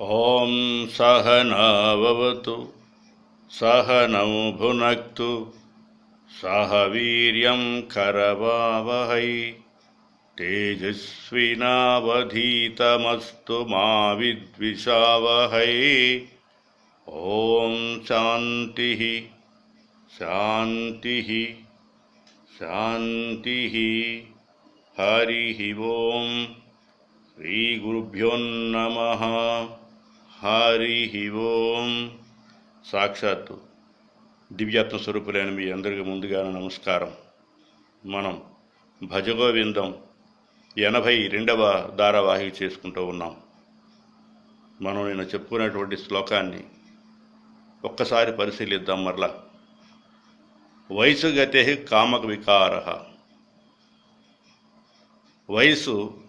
ॐ सहनाभवतु सहनौ भुनक्तु सह वीर्यं करवावहै तेजस्विनावधीतमस्तु मा विद्विषावहै। ॐ शान्तिः शान्तिः शान्तिः। हरिः हि श्रीगुरुभ्यो नमः। హరి ఓం. సాక్షాత్తు దివ్యాత్మ స్వరూపులైన మీ అందరికీ ముందుగా నమస్కారం. మనం భజగోవిందం ఎనభై రెండవ ధారావాహిక చేసుకుంటూ ఉన్నాం. మనం నేను చెప్పుకునేటువంటి శ్లోకాన్ని ఒక్కసారి పరిశీలిద్దాం మరలా. వయసు గతే కామక వికార. వయసు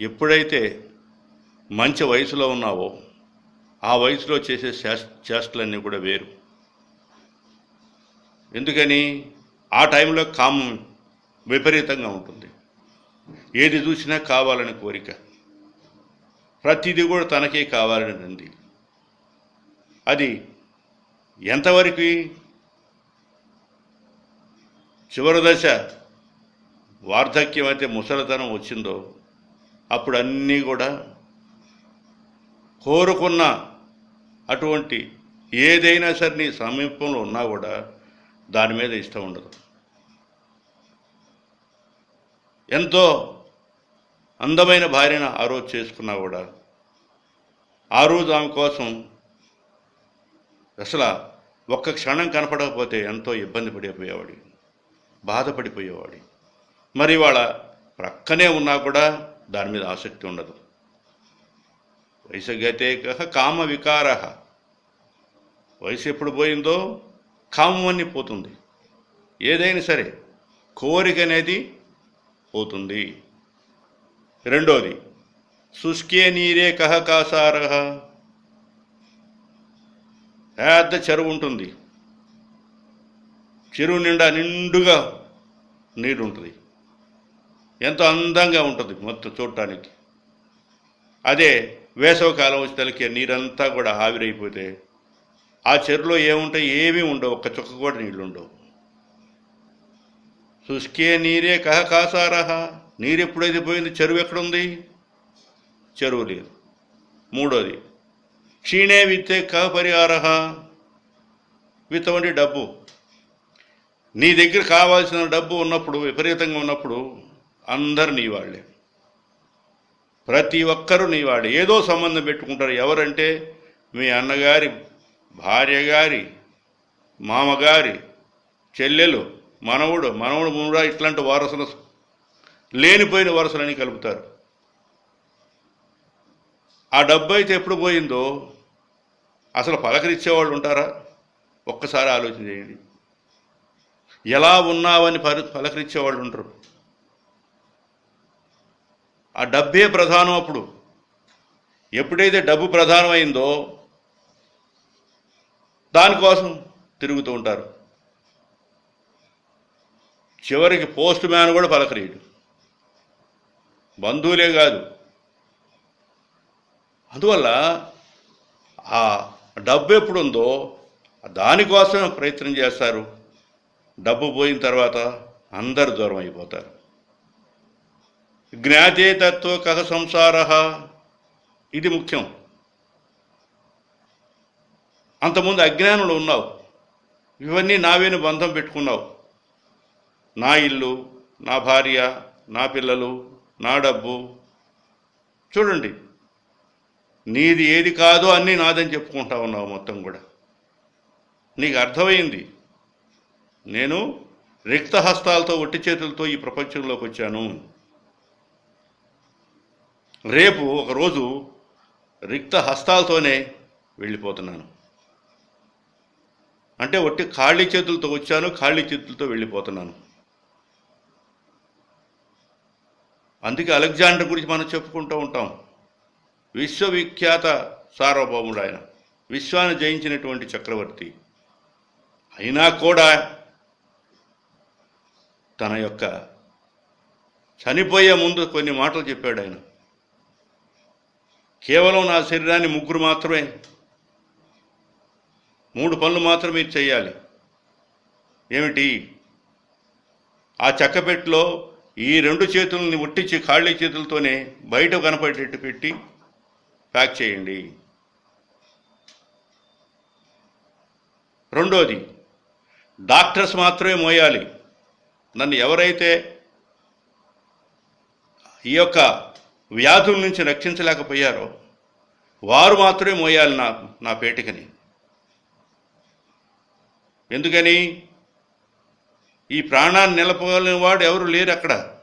ఎప్పుడైతే మంచి వయసులో ఉన్నావో ఆ వయసులో చేసే చేష్టలన్నీ కూడా వేరు. ఎందుకని? ఆ టైంలో కామం విపరీతంగా ఉంటుంది. ఏది చూసినా కావాలని కోరిక. ప్రతిదీ కూడా తనకే కావాలని ఉంది. అది ఎంతవరకు? చివరి దశ వార్ధక్యం అయితే ముసలితనం వచ్చిందో అప్పుడు అన్నీ కూడా కోరుకున్న అటువంటి ఏదైనా సరే నీ సమీపంలో ఉన్నా కూడా దాని మీద ఇష్టం ఉండదు. ఎంతో అందమైన భార్యను ఆ రోజు చేసుకున్నా కూడా ఆ రోజు ఆమె కోసం అసలు ఒక్క క్షణం కనపడకపోతే ఎంతో ఇబ్బంది పడిపోయేవాడి బాధపడిపోయేవాడి. మరి వాళ్ళ ప్రక్కనే ఉన్నా కూడా దాని మీద ఆసక్తి ఉండదు. వయసు కామ వికార వయసు ఎప్పుడు పోయిందో? కామం అన్ని పోతుంది. ఏదైనా సరే కోరిక అనేది పోతుంది. రెండోది శుష్కే నీరే కహ కాసార. పెద్ద చెరువు ఉంటుంది. చెరువు నిండా నిండుగా నీరు ఉంటుంది. ఎంతో అందంగా ఉంటుంది మొత్తం చూడటానికి. అదే వేసవకాలం వచ్చేసరికి నీరంతా కూడా ఆవిరైపోతే ఆ చెరువులో ఏముంటాయి? ఏమీ ఉండవు. ఒక్క చుక్క కూడా నీళ్ళు ఉండవు. శుష్కే నీరే కహ కాసారహ. నీరు ఎప్పుడైతే పోయింది? చెరువు ఎక్కడుంది? చెరువు లేదు. మూడోది క్షీణే విత్తే కహ పరిహారహ. విత్తవంటి డబ్బు. నీ దగ్గర కావాల్సిన డబ్బు ఉన్నప్పుడు విపరీతంగా ఉన్నప్పుడు అందరు నీ వాళ్ళే. ప్రతి ఒక్కరూ నీవాడు ఏదో సంబంధం పెట్టుకుంటారు. ఎవరంటే మీ అన్నగారి భార్య గారి మామగారి చెల్లెలు మనవుడు. మనవుడు మునుడా ఇట్లాంటి వారసులు లేనిపోయిన వరుసలని కలుపుతారు. ఆ డబ్బు అయితే ఎప్పుడు పోయిందో అసలు పలకరించేవాళ్ళు ఉంటారా? ఒక్కసారి ఆలోచన చేయండి. ఎలా ఉన్నావని పరి పలకరించేవాళ్ళు ఉంటారు. ఆ డబ్బే ప్రధానం అప్పుడు. ఎప్పుడైతే డబ్బు ప్రధానమైందో దానికోసం తిరుగుతూ ఉంటారు. చివరికి పోస్ట్ మ్యాన్ కూడా పలకరీడు. బంధువులే కాదు. అందువల్ల ఆ డబ్బు ఎప్పుడు ఉందో దానికోసం ప్రయత్నం చేస్తారు. డబ్బు పోయిన తర్వాత అందరు దూరం అయిపోతారు. జ్ఞాతే తత్వ కహ సంసార. ఇది ముఖ్యం. అంతకుముందు అజ్ఞానులు ఉన్నావు. ఇవన్నీ నావేను బంధం పెట్టుకున్నావు. నా ఇల్లు నా భార్య నా పిల్లలు నా డబ్బు. చూడండి నీది ఏది కాదో అన్నీ నాదని చెప్పుకుంటా ఉన్నావు మొత్తం కూడా. నీకు అర్థమైంది? నేను రిక్త హస్తాలతో ఒట్టి చేతులతో ఈ ప్రపంచంలోకి వచ్చాను. రేపు ఒకరోజు రిక్త హస్తాలతోనే వెళ్ళిపోతున్నాను. అంటే ఒట్టి ఖాళీ చేతులతో వచ్చాను ఖాళీ చేతులతో వెళ్ళిపోతున్నాను. అందుకే అలెగ్జాండర్ గురించి మనం చెప్పుకుంటూ ఉంటాం. విశ్వవిఖ్యాత సార్వభౌముడు ఆయన. విశ్వాన్ని జయించినటువంటి చక్రవర్తి. అయినా కూడా తన యొక్క చనిపోయే ముందు కొన్ని మాటలు చెప్పాడు ఆయన. కేవలం నా శరీరాన్ని ముగ్గురు మాత్రమే. మూడు పనులు మాత్రమే చేయాలి. ఏమిటి? ఆ చెక్కపెట్టులో ఈ రెండు చేతుల్ని ఉట్టించి ఖాళీ చేతులతోనే బయట కనపడేట్టు పెట్టి ప్యాక్ చేయండి. రెండోది డాక్టర్స్ మాత్రమే మోయాలి. నన్ను ఎవరైతే ఈ యొక్క వ్యాధుల నుంచి రక్షించలేకపోయారో వారు మాత్రమే మోయాలి నా నా పేటికని. ఎందుకని? ఈ ప్రాణాన్ని నిలపగలిగిన వాడు ఎవరు లేరు అక్కడ.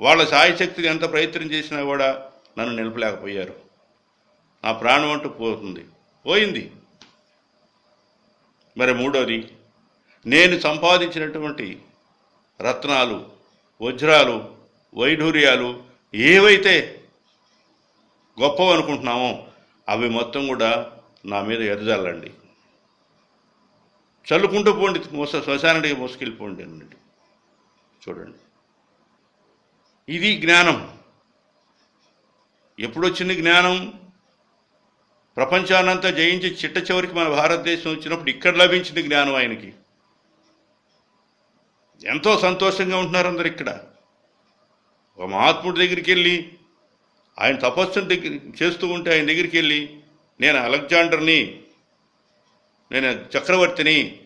వాళ్ళ సాయశక్తికి ఎంత ప్రయత్నం చేసినా కూడా నన్ను నిలపలేకపోయారు. నా ప్రాణం అంటూ పోతుంది. పోయింది. మరి మూడోది నేను సంపాదించినటువంటి రత్నాలు వజ్రాలు వైఢూర్యాలు ఏవైతే గొప్పవి అనుకుంటున్నామో అవి మొత్తం కూడా నా మీద ఎదజల్లండి. చల్లుకుంటూ పోండి మోస శ్మశానానికి మోసుకెళ్ళిపోండి అనండి చూడండి. ఇది జ్ఞానం. ఎప్పుడొచ్చింది జ్ఞానం? ప్రపంచాన్నంతా జయించి చిట్ట చివరికి మన భారతదేశం వచ్చినప్పుడు ఇక్కడ లభించింది జ్ఞానం ఆయనకి. ఎంతో సంతోషంగా ఉంటున్నారు అందరు ఇక్కడ. ఒక మహాత్ముడి దగ్గరికి వెళ్ళి ఆయన తపస్సును దగ్గర చేస్తూ ఉంటే ఆయన దగ్గరికి వెళ్ళి నేను అలెగ్జాండర్ని నేను చక్రవర్తిని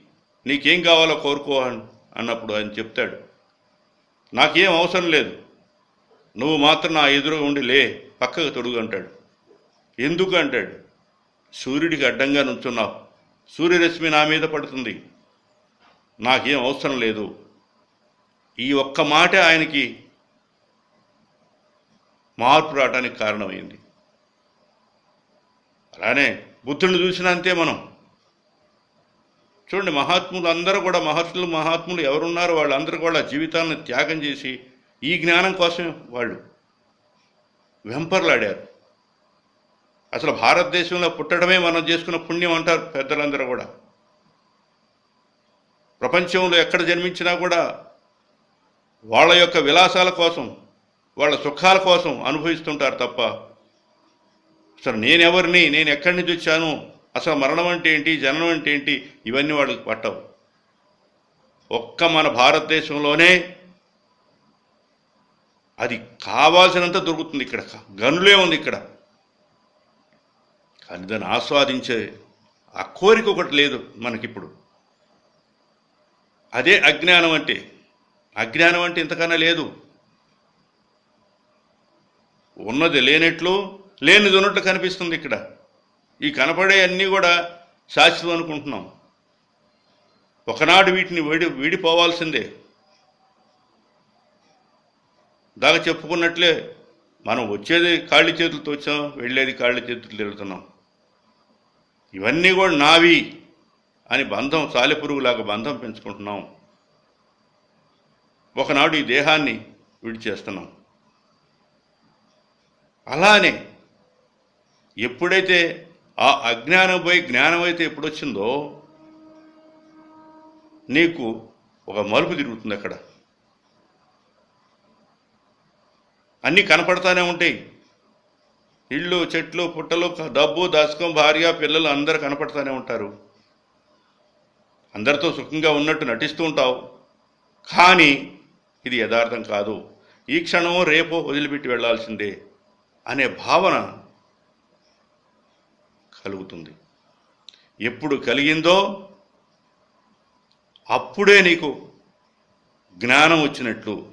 నీకేం కావాలో కోరుకో అన్నప్పుడు ఆయన చెప్తాడు. నాకేం అవసరం లేదు. నువ్వు మాత్రం నా ఎదురుగా ఉండి లే పక్కకు తొడుగు అంటాడు. ఎందుకు అంటాడు? సూర్యుడికి అడ్డంగా నుంచున్నావు. సూర్యరశ్మి నా మీద పడుతుంది. నాకేం అవసరం లేదు. ఈ ఒక్క మాట ఆయనకి మార్పు రావడానికి కారణమైంది. అలానే బుద్ధుడిని చూసిన అంతే మనం. చూడండి మహాత్ములు అందరూ కూడా మహర్షులు మహాత్ములు ఎవరున్నారో వాళ్ళందరూ కూడా జీవితాలను త్యాగం చేసి ఈ జ్ఞానం కోసం వాళ్ళు వెంపర్లాడారు. అసలు భారతదేశంలో పుట్టడమే మనం చేసుకున్న పుణ్యం అంటారు పెద్దలందరూ కూడా. ప్రపంచంలో ఎక్కడ జన్మించినా కూడా వాళ్ళ యొక్క విలాసాల కోసం వాళ్ళ సుఖాల కోసం అనుభవిస్తుంటారు తప్ప అసలు నేనెవరిని నేను ఎక్కడి నుంచి వచ్చాను అసలు మరణం అంటే ఏంటి జననం అంటే ఏంటి ఇవన్నీ వాళ్ళకి పట్టవు. ఒక్క మన భారతదేశంలోనే అది కావాల్సినంత దొరుకుతుంది ఇక్కడ. గనులే ఉంది ఇక్కడ. కానీ దాన్ని ఆస్వాదించే ఆ కోరిక ఒకటి లేదు మనకిప్పుడు. అదే అజ్ఞానం అంటే అజ్ఞానం అంటే ఇంతకన్నా లేదు. ఉన్నది లేనట్లు లేనిది ఉన్నట్లు కనిపిస్తుంది ఇక్కడ. ఈ కనపడే అన్నీ కూడా శాశ్వతం అనుకుంటున్నాం. ఒకనాడు వీటిని వీడి వీడిపోవాల్సిందే. దాకా చెప్పుకున్నట్లే మనం వచ్చేది ఖాళీ చేతులతో వచ్చాం వెళ్ళేది కాళ్ళు చేతులతో వెళ్తున్నాం. ఇవన్నీ కూడా నావి అని బంధం సాలెపురుగులాగా బంధం పెంచుకుంటున్నాం. ఒకనాడు ఈ దేహాన్ని విడిచేస్తున్నాం. అలానే ఎప్పుడైతే ఆ అజ్ఞానం పోయి జ్ఞానం అయితే ఎప్పుడొచ్చిందో నీకు ఒక మలుపు తిరుగుతుంది అక్కడ. అన్నీ కనపడతానే ఉంటాయి. ఇళ్ళు చెట్లు పుట్టలు డబ్బు దశకం భార్య పిల్లలు అందరు కనపడతానే ఉంటారు. అందరితో సుఖంగా ఉన్నట్టు నటిస్తూ ఉంటావు. కానీ ఇది యథార్థం కాదు. ఈ క్షణం రేపో వదిలిపెట్టి వెళ్ళాల్సిందే. అనే భావన కలుగుతుంది. ఎప్పుడు కలిగిందో అప్పుడే నీకు జ్ఞానం వచ్చినట్లు.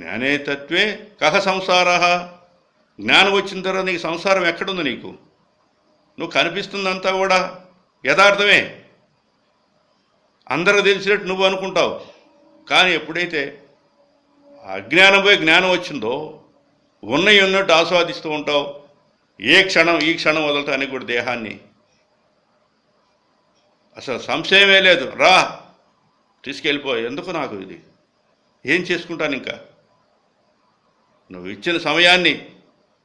జ్ఞానే తత్వే కహ సంసార. జ్ఞానం వచ్చిన తర్వాత నీకు సంసారం ఎక్కడుంది నీకు? నువ్వు కనిపిస్తుందంతా కూడా యథార్థమే. అందరూ తెలిసినట్టు నువ్వు అనుకుంటావు. కానీ ఎప్పుడైతే అజ్ఞానం పోయి జ్ఞానం వచ్చిందో ఉన్నవి ఉన్నట్టు ఆస్వాదిస్తూ ఉంటావు. ఏ క్షణం ఈ క్షణం వదలటానికి కూడా దేహాన్ని. అసలు సంశయమే లేదు. రా తీసుకెళ్ళిపో. ఎందుకు నాకు ఇది? ఏం చేసుకుంటాను ఇంకా? నువ్వు ఇచ్చిన సమయాన్ని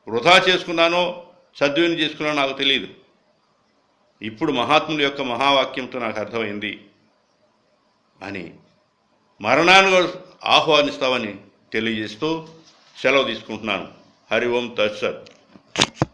వృధా చేసుకున్నానో సద్వినియోగం చేసుకున్నానో నాకు తెలియదు. ఇప్పుడు మహాత్ముల యొక్క మహావాక్యంతో నాకు అర్థమైంది. అని మరణాన్ని కూడా తెలియజేస్తూ సెలవు తీసుకుంటున్నాను. హరి ఓం తత్సత్.